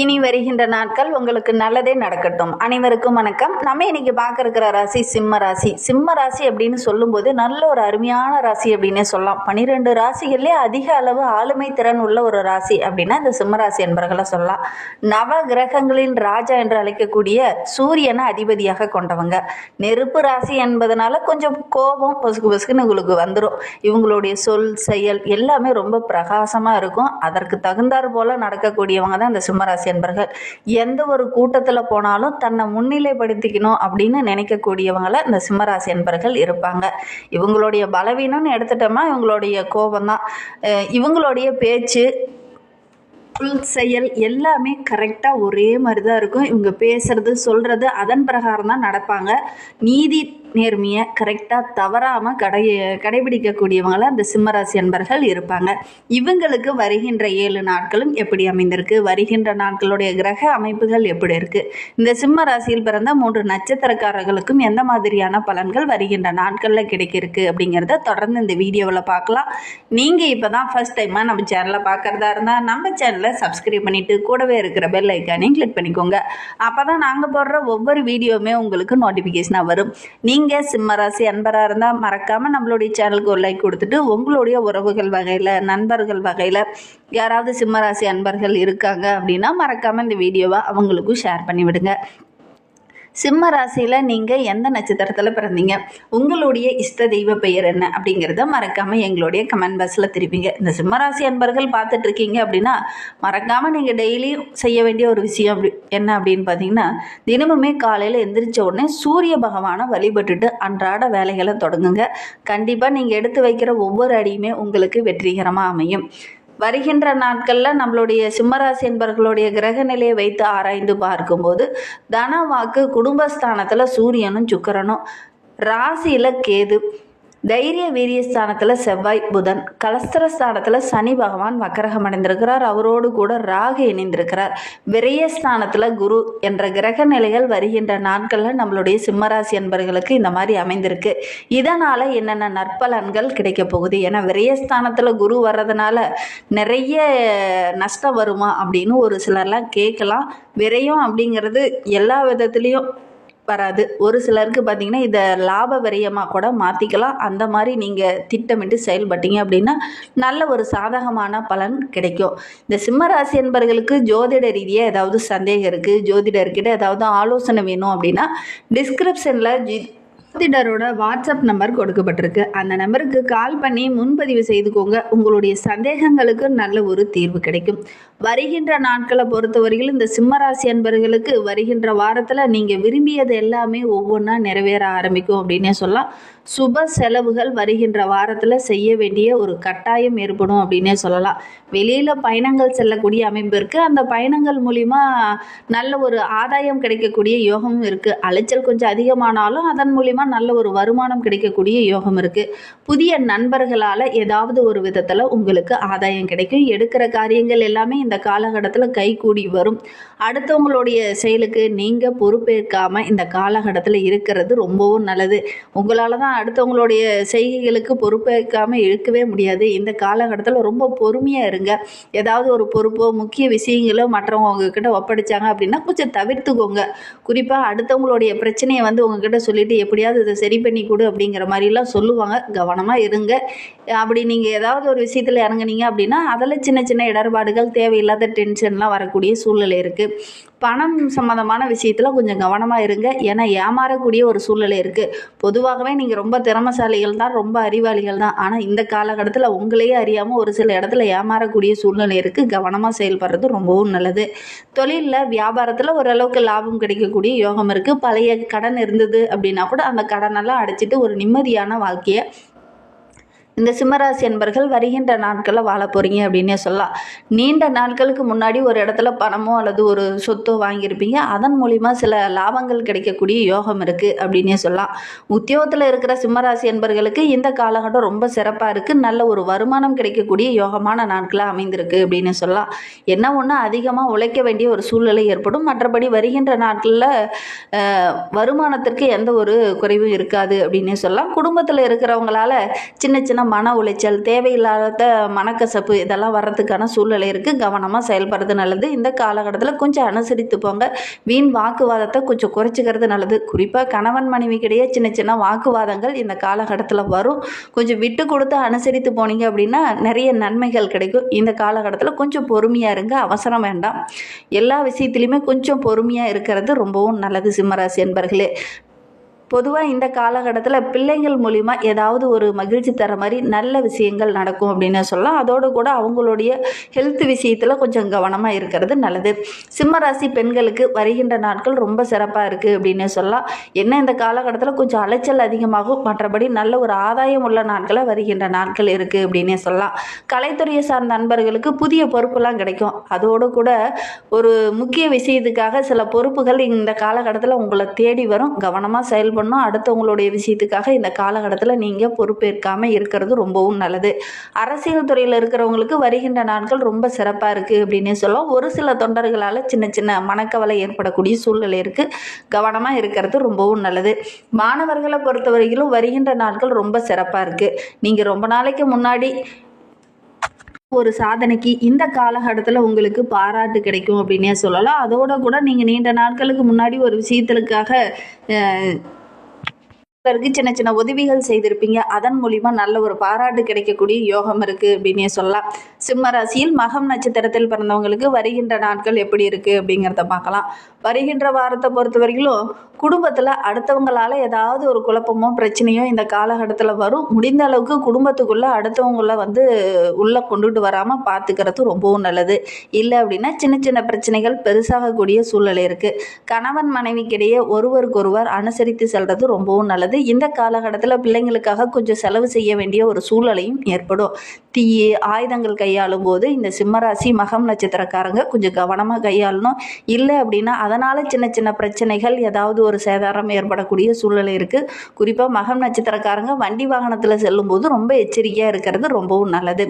இனி வருகின்ற நாட்கள் உங்களுக்கு நல்லதே நடக்கட்டும். அனைவருக்கும் வணக்கம். நம்ம இன்னைக்கு பார்க்க இருக்கிற ராசி சிம்ம ராசி. சிம்ம ராசி அப்படின்னு சொல்லும்போது நல்ல ஒரு அருமையான ராசி அப்படின்னே சொல்லலாம். பனிரெண்டு ராசிகள்லேயே அதிக அளவு ஆளுமை திறன் உள்ள ஒரு ராசி அப்படின்னா இந்த சிம்ம ராசி என்பவர்களை சொல்லலாம். நவ கிரகங்களின் ராஜா என்று அழைக்கக்கூடிய சூரியனை அதிபதியாக கொண்டவங்க. நெருப்பு ராசி என்பதனால கொஞ்சம் கோபம் பொசுக்கு பொசுக்குன்னு உங்களுக்கு வந்துடும் இவங்களுடைய சொல் செயல் எல்லாமே ரொம்ப பிரகாசமாக இருக்கும். அதற்கு தகுந்தாற் போல நடக்கக்கூடியவங்க தான் இந்த சிம்மராசி என்பர்கள். எந்த ஒரு கூட்டத்தில் போனாலும் தன்னை முன்னிலைப்படுத்திக்கணும் அப்படின்னு நினைக்கக்கூடியவங்களை இந்த சிம்மராசி என்பர்கள் இருப்பாங்க. இவங்களுடைய பலவீனம்னு எடுத்துட்டோமா இவங்களுடைய கோபம்தான். இவங்களுடைய பேச்சு சொல் செயல் எல்லாமே கரெக்டாக ஒரே மாதிரி தான் இருக்கும். இவங்க பேசுறது சொல்கிறது அதன் பிரகாரம் தான் நடப்பாங்க. நீதி நேர்மையை கரெக்டாக தவறாமல் கடை கடைபிடிக்கக்கூடியவங்கள அந்த சிம்மராசி அன்பர்கள் இருப்பாங்க. இவங்களுக்கு வருகின்ற ஏழு நாட்களும் எப்படி அமைந்திருக்கு? வருகின்ற நாட்களுடைய கிரக அமைப்புகள் எப்படி இருக்குது இந்த சிம்ம ராசியில் பிறந்த மூன்று நட்சத்திரக்காரர்களுக்கும் எந்த மாதிரியான பலன்கள் வருகின்ற நாட்களில் கிடைக்கிருக்கு அப்படிங்கிறத தொடர்ந்து இந்த வீடியோவில் பார்க்கலாம். நீங்கள் இப்போ தான் ஃபஸ்ட் டைமாக நம்ம சேனலை பார்க்குறதா இருந்தால் நம்ம சேனலை சப்ஸ்கிரைப் பண்ணிவிட்டு கூடவே இருக்கிற பெல் ஐக்கானையும் கிளிக் பண்ணிக்கோங்க. அப்போ தான் நாங்கள் போடுற ஒவ்வொரு வீடியோவுமே உங்களுக்கு நோட்டிஃபிகேஷனாக வரும். நீங்கள் நீங்கள் சிம்மராசி அன்பராக இருந்தால் மறக்காமல் நம்மளுடைய சேனலுக்கு ஒரு லைக் கொடுத்துட்டு உங்களுடைய உறவுகள் வகையில் நண்பர்கள் வகையில் யாராவது சிம்மராசி அன்பர்கள் இருக்காங்க அப்படின்னா மறக்காமல் இந்த வீடியோவை அவங்களுக்கும் ஷேர் பண்ணிவிடுங்க. சிம்ம ராசியில் நீங்கள் எந்த நட்சத்திரத்தில் பிறந்தீங்க? உங்களுடைய இஷ்ட தெய்வ பெயர் என்ன? அப்படிங்கிறத மறக்காமல் எங்களுடைய கமெண்ட் பாக்ஸில் திருப்பிங்க இந்த சிம்ம ராசி அன்பர்கள் பார்த்துட்ருக்கீங்க அப்படின்னா மறக்காமல் நீங்கள் டெய்லியும் செய்ய வேண்டிய ஒரு விஷயம் அப்படி என்ன அப்படின்னு பார்த்தீங்கன்னா தினமுமே காலையில் எந்திரிச்ச உடனே சூரிய பகவானை வழிபட்டுட்டு அன்றாட வேலைகளை தொடங்குங்க. கண்டிப்பாக நீங்கள் எடுத்து வைக்கிற ஒவ்வொரு அடியுமே உங்களுக்கு வெற்றிகரமாக அமையும். வருகின்ற நாட்களில் நம்மளுடைய சிம்மராசி என்பர்களுடைய கிரக நிலையை வைத்து ஆராய்ந்து பார்க்கும்போது தன வாக்கு குடும்பஸ்தானத்தில் சூரியனும் சுக்கிரனும் ராசியில் கேது. தைரிய வீரியஸ்தானத்தில் செவ்வாய் புதன் கலஸ்திரஸ்தானத்தில் சனி பகவான் வக்கரகம் அடைந்திருக்கிறார். அவரோடு கூட ராகு இணைந்திருக்கிறார். விரயஸ்தானத்தில் குரு என்ற கிரக நிலைகள் வருகின்ற நாட்களில் நம்மளுடைய சிம்மராசி என்பர்களுக்கு இந்த மாதிரி அமைந்திருக்கு. இதனால் என்னென்ன நற்பலன்கள் கிடைக்க போகுது? ஏன்னா விரயஸ்தானத்தில் குரு வர்றதுனால நிறைய நஷ்டம் வருமா அப்படின்னு ஒரு சிலர்லாம் கேட்கலாம். விரயம் அப்படிங்கிறது எல்லா விதத்துலேயும் வராது. ஒரு சிலருக்கு பார்த்தீங்கன்னா இதை லாப விரயமாக கூட மாற்றிக்கலாம் அந்த மாதிரி நீங்கள் திட்டமிட்டு செயல்பட்டீங்க அப்படின்னா நல்ல ஒரு சாதகமான பலன் கிடைக்கும். இந்த சிம்மராசி என்பர்களுக்கு ஜோதிட ரீதியாக ஏதாவது சந்தேகம் இருக்குது ஜோதிடர்கிட்ட ஏதாவது ஆலோசனை வேணும் அப்படின்னா டிஸ்கிரிப்ஷனில் ஜி ஜோதிடரோட வாட்ஸ்அப் நம்பர் கொடுக்கப்பட்டிருக்கு. அந்த நம்பருக்கு கால் பண்ணி முன்பதிவு செய்துக்கோங்க. உங்களுடைய சந்தேகங்களுக்கு நல்ல ஒரு தீர்வு கிடைக்கும். வருகின்ற நாட்களை பொறுத்தவரையில் இந்த சிம்மராசி அன்பர்களுக்கு வருகின்ற வாரத்தில் நீங்கள் விரும்பியது எல்லாமே ஒவ்வொன்றா நிறைவேற ஆரம்பிக்கும் அப்படின்னே சொல்லலாம். சுப செலவுகள் வருகின்ற வாரத்தில் செய்ய வேண்டிய ஒரு கட்டாயம் ஏற்படும் அப்படின்னே சொல்லலாம். வெளியில் பயணங்கள் செல்லக்கூடிய அமைப்பு இருக்குது அந்த பயணங்கள் மூலிமா நல்ல ஒரு ஆதாயம் கிடைக்கக்கூடிய யோகமும் இருக்குது அலைச்சல் கொஞ்சம் அதிகமானாலும் அதன் மூலிமா நல்ல ஒரு வருமானம் கிடைக்கக்கூடிய யோகம் இருக்குது புதிய நண்பர்களால் ஏதாவது ஒரு விதத்தில் உங்களுக்கு ஆதாயம் கிடைக்கும். எடுக்கிற காரியங்கள் எல்லாமே இந்த காலகட்டத்தில் கைகூடி வரும். அடுத்தவங்களுடைய செயலுக்கு நீங்கள் பொறுப்பேற்காமல் இந்த காலகட்டத்தில் இருக்கிறது ரொம்பவும் நல்லது. உங்களால் தான் அடுத்தவங்களுடைய செய்கைகளுக்கு பொறுப்பேற்காமல் இழுக்கவே முடியாது. இந்த காலகட்டத்தில் ரொம்ப பொறுமையாக இருங்க. ஏதாவது ஒரு பொறுப்போ முக்கிய விஷயங்களோ மற்றவங்க உங்ககிட்ட ஒப்படைச்சாங்க அப்படின்னா கொஞ்சம் தவிர்த்துக்கோங்க. குறிப்பாக அடுத்தவங்களுடைய பிரச்சனையை வந்து உங்ககிட்ட சொல்லிட்டு எப்படியாவது இதை சரி பண்ணி கொடு அப்படிங்கிற மாதிரிலாம் சொல்லுவாங்க. கவனமாக இருங்க. அப்படி நீங்கள் ஏதாவது ஒரு விஷயத்தில் இறங்குனீங்க அப்படின்னா அதில் சின்ன சின்ன இடர்பாடுகள் தேவையில்லாத டென்ஷன்லாம் வரக்கூடிய சூழ்நிலை இருக்குது பணம் சம்மந்தமான விஷயத்தில் கொஞ்சம் கவனமாக இருங்க. ஏன்னா ஏமாறக்கூடிய ஒரு சூழ்நிலை இருக்குது பொதுவாகவே நீங்கள் ரொம்ப திறமசாலிகள் தான் ரொம்ப அறிவாளிகள் தான். ஆனால் இந்த காலகட்டத்தில் உங்களையே அறியாமல் ஒரு சில இடத்துல ஏமாறக்கூடிய சூழ்நிலை இருக்குது கவனமாக செயல்படுறது ரொம்பவும் நல்லது. தொழிலில் வியாபாரத்தில் ஓரளவுக்கு லாபம் கிடைக்கக்கூடிய யோகம் இருக்குது பழைய கடன் இருந்தது அப்படின்னா கூட அந்த கடனெல்லாம் அடைச்சிட்டு ஒரு நிம்மதியான வாழ்க்கையை இந்த சிம்மராசி என்பர்கள் வருகின்ற நாட்களில் வாழ போகிறீங்க அப்படின்னே சொல்லலாம். நீண்ட நாட்களுக்கு முன்னாடி ஒரு இடத்துல பணமோ அல்லது ஒரு சொத்தோ வாங்கியிருப்பீங்க. அதன் மூலிமா சில லாபங்கள் கிடைக்கக்கூடிய யோகம் இருக்குது அப்படின்னே சொல்லலாம். உத்தியோகத்தில் இருக்கிற சிம்மராசி என்பர்களுக்கு இந்த காலகட்டம் ரொம்ப சிறப்பாக இருக்குது நல்ல ஒரு வருமானம் கிடைக்கக்கூடிய யோகமான நாட்களாக அமைந்திருக்கு அப்படின்னு சொல்லலாம். என்ன ஒன்று அதிகமாக உழைக்க வேண்டிய ஒரு சூழ்நிலை ஏற்படும். மற்றபடி வருகின்ற நாட்களில் வருமானத்திற்கு எந்த ஒரு குறைவும் இருக்காது அப்படின்னே சொல்லலாம். குடும்பத்தில் இருக்கிறவங்களால சின்ன சின்ன மன உளைச்சல் தேவையில்லாத மனக்கசப்பு இதெல்லாம் வர்றதுக்கான சூழ்நிலை இருக்குது கவனமாக செயல்படுறது நல்லது. இந்த காலகட்டத்தில் கொஞ்சம் அனுசரித்து போங்க வீண் வாக்குவாதத்தை கொஞ்சம் குறைச்சிக்கிறது நல்லது. குறிப்பாக கணவன் மனைவிக்கிடையே சின்ன சின்ன வாக்குவாதங்கள் இந்த காலகட்டத்தில் வரும். கொஞ்சம் விட்டு கொடுத்து அனுசரித்து போனீங்க அப்படின்னா நிறைய நன்மைகள் கிடைக்கும். இந்த காலகட்டத்தில் கொஞ்சம் பொறுமையாக இருங்க. அவசரம் வேண்டாம். எல்லா விஷயத்துலையுமே கொஞ்சம் பொறுமையாக இருக்கிறது ரொம்பவும் நல்லது சிம்மராசி என்பர்களே பொதுவாக இந்த காலகட்டத்தில் பிள்ளைங்கள் மூலிமா ஏதாவது ஒரு மகிழ்ச்சி தர மாதிரி நல்ல விஷயங்கள் நடக்கும் அப்படின்னு சொல்லலாம். அதோடு கூட அவங்களுடைய ஹெல்த் விஷயத்தில் கொஞ்சம் கவனமாக இருக்கிறது நல்லது. சிம்மராசி பெண்களுக்கு வருகின்ற நாட்கள் ரொம்ப சிறப்பாக இருக்குது அப்படின்னு சொல்லலாம். என்ன இந்த காலகட்டத்தில் கொஞ்சம் அலைச்சல் அதிகமாகும். மற்றபடி நல்ல ஒரு ஆதாயம் உள்ள நாட்களை வருகின்ற நாட்கள் இருக்குது அப்படின்னே சொல்லலாம். கலைத்துறையை சார்ந்த நண்பர்களுக்கு புதிய பொறுப்புலாம் கிடைக்கும். அதோடு கூட ஒரு முக்கிய விஷயத்துக்காக சில பொறுப்புகள் இந்த காலகட்டத்தில் உங்களை தேடி வரும். கவனமாக பண்ணும். அடுத்தவங்களுடைய விஷயத்துக்காக இந்த காலகட்டத்தில் நீங்கள் பொறுப்பேற்காமல் இருக்கிறது ரொம்பவும் நல்லது. அரசியல் துறையில் இருக்கிறவங்களுக்கு வருகின்ற நாட்கள் ரொம்ப சிறப்பாக இருக்குது அப்படின்னு சொல்லலாம். ஒரு சில தொண்டர்களால் சின்ன சின்ன மனக்கவலை ஏற்படக்கூடிய சூழ்நிலை இருக்குது கவனமாக இருக்கிறது ரொம்பவும் நல்லது. மாணவர்களை பொறுத்தவரையிலும் வருகின்ற நாட்கள் ரொம்ப சிறப்பாக இருக்குது நீங்கள் ரொம்ப நாளைக்கு முன்னாடி ஒரு சாதனைக்கு இந்த காலகட்டத்தில் உங்களுக்கு பாராட்டு கிடைக்கும் அப்படின்னே சொல்லலாம். அதோட கூட நீங்கள் நீண்ட நாட்களுக்கு முன்னாடி ஒரு விஷயத்திற்காக சிலருக்கு சின்ன சின்ன உதவிகள் செய்திருப்பீங்க. அதன் மூலிமா நல்ல ஒரு பாராட்டு கிடைக்கக்கூடிய யோகம் இருக்குது அப்படின்னே சொல்லலாம். சிம்ம ராசியில் மகம் நட்சத்திரத்தில் பிறந்தவங்களுக்கு வருகின்ற நாட்கள் எப்படி இருக்குது அப்படிங்கிறத பார்க்கலாம். வருகின்ற வாரத்தை பொறுத்த வரைக்கும் குடும்பத்தில் அடுத்தவங்களால் ஏதாவது ஒரு குழப்பமோ பிரச்சனையோ இந்த காலகட்டத்தில் வரும். முடிந்த அளவுக்கு குடும்பத்துக்குள்ளே அடுத்தவங்கள வந்து உள்ளே கொண்டுட்டு வராமல் பார்த்துக்கிறது ரொம்பவும் நல்லது. இல்லை அப்படின்னா சின்ன சின்ன பிரச்சனைகள் பெருசாகக்கூடிய சூழ்நிலை இருக்குது கணவன் மனைவிக்கிடையே ஒருவருக்கொருவர் அனுசரித்து செல்வது ரொம்பவும் நல்லது. இந்த காலகட்டத்தில் பிள்ளைங்களுக்காக கொஞ்சம் செலவு செய்ய வேண்டிய ஒரு சூழ்நிலையும் ஏற்படும். தீ ஆயுதங்கள் கையாளும் போது இந்த சிம்மராசி மகம் நட்சத்திரக்காரங்க கொஞ்சம் கவனமாக கையாளணும். இல்லை அப்படின்னா அதனால் சின்ன சின்ன பிரச்சனைகள் ஏதாவது ஒரு சேதாரம் ஏற்படக்கூடிய சூழ்நிலை இருக்குது குறிப்பாக மகம் நட்சத்திரக்காரங்க வண்டி வாகனத்தில் செல்லும்போது ரொம்ப எச்சரிக்கையாக இருக்கிறது ரொம்பவும் நல்லது.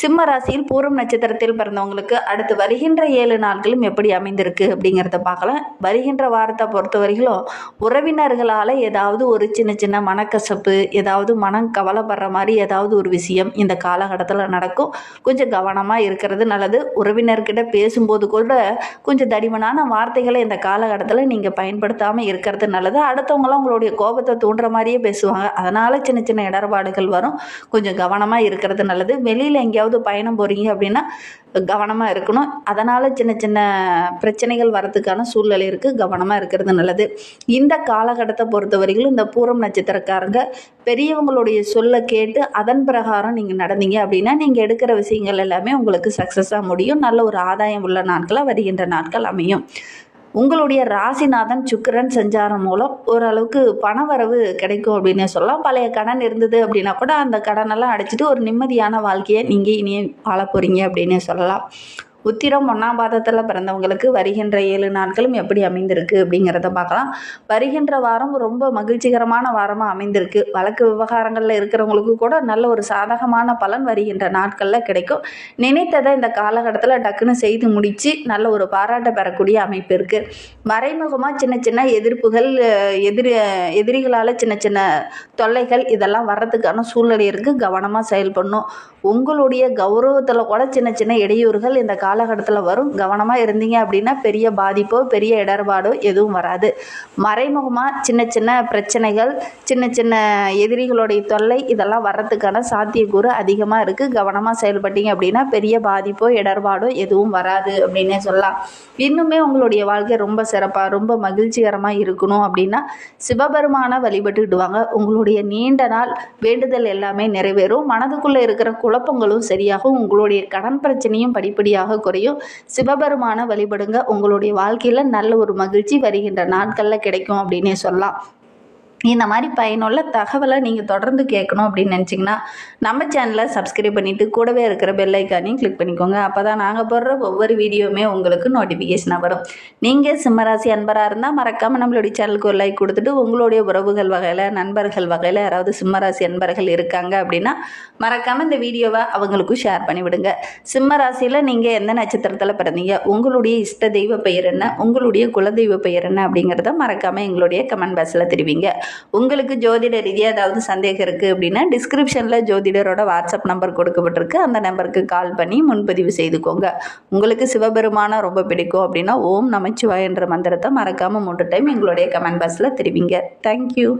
சிம்ம ராசியில் பூரம் நட்சத்திரத்தில் பிறந்தவங்களுக்கு அடுத்து வருகின்ற ஏழு நாட்களும் எப்படி அமைந்திருக்கு அப்படிங்கிறத பார்க்கலாம். வருகின்ற வாரத்தை பொறுத்த வரைக்கும் உறவினர்களால் ஏதாவது ஒரு சின்ன சின்ன மனக்கசப்பு ஏதாவது மனம் கவலைப்படுற மாதிரி ஏதாவது ஒரு விஷயம் இந்த காலகட்டத்தில் நடக்கும். கொஞ்சம் கவனமாக இருக்கிறது நல்லது. உறவினர்கிட்ட பேசும்போது கூட கொஞ்சம் தடிமனான வார்த்தைகளை இந்த காலகட்டத்தில் நீங்கள் பயன்படுத்தாமல் இருக்கிறது நல்லது. அடுத்தவங்களாம் உங்களுடைய கோபத்தை தூண்டுற மாதிரியே பேசுவாங்க. அதனால் சின்ன சின்ன இடர்பாடுகள் வரும். கொஞ்சம் கவனமாக இருக்கிறது நல்லது. வெளியில் எங்கேயாவது பயணம் போகிறீங்க அப்படின்னா கவனமாக இருக்கணும். அதனால் சின்ன சின்ன பிரச்சனைகள் வரத்துக்கான சூழ்நிலை இருக்குது கவனமாக இருக்கிறது நல்லது. இந்த காலகட்டத்தை பொறுத்த வரைக்கும் இந்த பூரம் நட்சத்திரக்காரங்க பெரியவங்களுடைய சொல்லை கேட்டு அதன் பிரகாரம் நீங்கள் நடந்தீங்க அப்படின்னா நீங்கள் எடுக்கிற விஷயங்கள் எல்லாமே உங்களுக்கு சக்ஸஸாக முடியும். நல்ல ஒரு ஆதாயம் உள்ள நாட்களாக வருகின்ற நாட்கள் அமையும். உங்களுடைய ராசிநாதன் சுக்கரன் சஞ்சாரம் மூலம் ஓரளவுக்கு பணவரவு கிடைக்கும் அப்படின்னு சொல்லலாம். பழைய கடன் இருந்தது அப்படின்னா கூட அந்த கடனெல்லாம் அடைச்சிட்டு ஒரு நிம்மதியான வாழ்க்கையை நீங்கள் இனியே வாழ போகிறீங்க அப்படின்னு சொல்லலாம். உத்திரம் ஒன்றாம் பாதத்தில் பிறந்தவங்களுக்கு வருகின்ற ஏழு நாட்களும் எப்படி அமைந்திருக்கு அப்படிங்கிறத பார்க்கலாம். வருகின்ற வாரம் ரொம்ப மகிழ்ச்சிகரமான வாரமாக அமைந்திருக்கு. வழக்கு விவகாரங்களில் இருக்கிறவங்களுக்கு கூட நல்ல ஒரு சாதகமான பலன் வருகின்ற நாட்களில் கிடைக்கும். நினைத்ததை இந்த காலகட்டத்தில் டக்குன்னு செய்து முடித்து நல்ல ஒரு பாராட்டை பெறக்கூடிய அமைப்பு இருக்குது மறைமுகமாக சின்ன சின்ன எதிர்ப்புகள் எதிரி எதிரிகளால் சின்ன சின்ன தொல்லைகள் இதெல்லாம் வர்றதுக்கான சூழ்நிலை இருக்குது கவனமாக செயல்படணும். உங்களுடைய கௌரவத்தில் கூட சின்ன சின்ன இடையூறுகள் இந்த காலகட்டத்தில் வரும். கவனமாக இருந்தீங்க அப்படின்னா பெரிய பாதிப்போ பெரிய இடர்பாடோ எதுவும் வராது. மறைமுகமாக சின்ன சின்ன பிரச்சனைகள் சின்ன சின்ன எதிரிகளுடைய தொல்லை இதெல்லாம் வர்றதுக்கான சாத்தியக்கூறு அதிகமாக இருக்குது கவனமாக செயல்பட்டீங்க அப்படின்னா பெரிய பாதிப்போ இடர்பாடோ எதுவும் வராது அப்படின்னே சொல்லலாம். இன்னுமே உங்களுடைய வாழ்க்கை ரொம்ப சிறப்பாக ரொம்ப மகிழ்ச்சிகரமாக இருக்கணும் அப்படின்னா சிவபெருமானை வழிபட்டுக்கிடுவாங்க உங்களுடைய நீண்ட நாள் வேண்டுதல் எல்லாமே நிறைவேறும். மனதுக்குள்ளே இருக்கிற குழப்பங்களும் சரியாகும். உங்களுடைய கடன் பிரச்சனையும் படிப்படியாக குறையும். சிவபெருமானை வழிபடுங்க. உங்களுடைய வாழ்க்கையில் நல்ல ஒரு மகிழ்ச்சி வருகின்ற நாட்களில் கிடைக்கும் அப்படின்னே சொல்லலாம். இந்த மாதிரி பயனுள்ள தகவலை நீங்கள் தொடர்ந்து கேட்கணும் அப்படின்னு நினச்சிங்கன்னா நம்ம சேனலை சப்ஸ்கிரைப் பண்ணிவிட்டு கூடவே இருக்கிற பெல் ஐக்கானையும் கிளிக் பண்ணிக்கோங்க. அப்போ தான் நாங்கள் போடுற ஒவ்வொரு வீடியோவுமே உங்களுக்கு நோட்டிஃபிகேஷனாக வரும். நீங்கள் சிம்மராசி அன்பராக இருந்தால் மறக்காமல் நம்மளுடைய சேனலுக்கு ஒரு லைக் கொடுத்துட்டு உங்களுடைய உறவுகள் வகையில் நண்பர்கள் வகையில் யாராவது சிம்மராசி அன்பர்கள் இருக்காங்க அப்படின்னா மறக்காமல் இந்த வீடியோவை அவங்களுக்கும் ஷேர் பண்ணிவிடுங்க. சிம்மராசியில் நீங்கள் எந்த நட்சத்திரத்தில் பிறந்தீங்க உங்களுடைய இஷ்ட தெய்வ பெயர் என்ன உங்களுடைய குலதெய்வ பெயர் என்ன அப்படிங்கிறத மறக்காமல் எங்களுடைய கமெண்ட் பாக்ஸில் தெரிவிங்க. உங்களுக்கு ஜோதிட ரீதியாக ஏதாவது சந்தேகம் இருக்குது அப்படின்னா டிஸ்கிரிப்ஷனில் ஜோதிடரோட வாட்ஸ்அப் நம்பர் கொடுக்கப்பட்டிருக்கு. அந்த நம்பருக்கு கால் பண்ணி முன்பதிவு செய்துக்கோங்க. உங்களுக்கு சிவபெருமானை ரொம்ப பிடிக்கும் அப்படின்னா ஓம் நமச்சிவாய் என்ற மந்திரத்தை மறக்காமல் மூன்று டைம் எங்களுடைய கமெண்ட் பாக்ஸில் தெரிவிங்க. தேங்க்யூ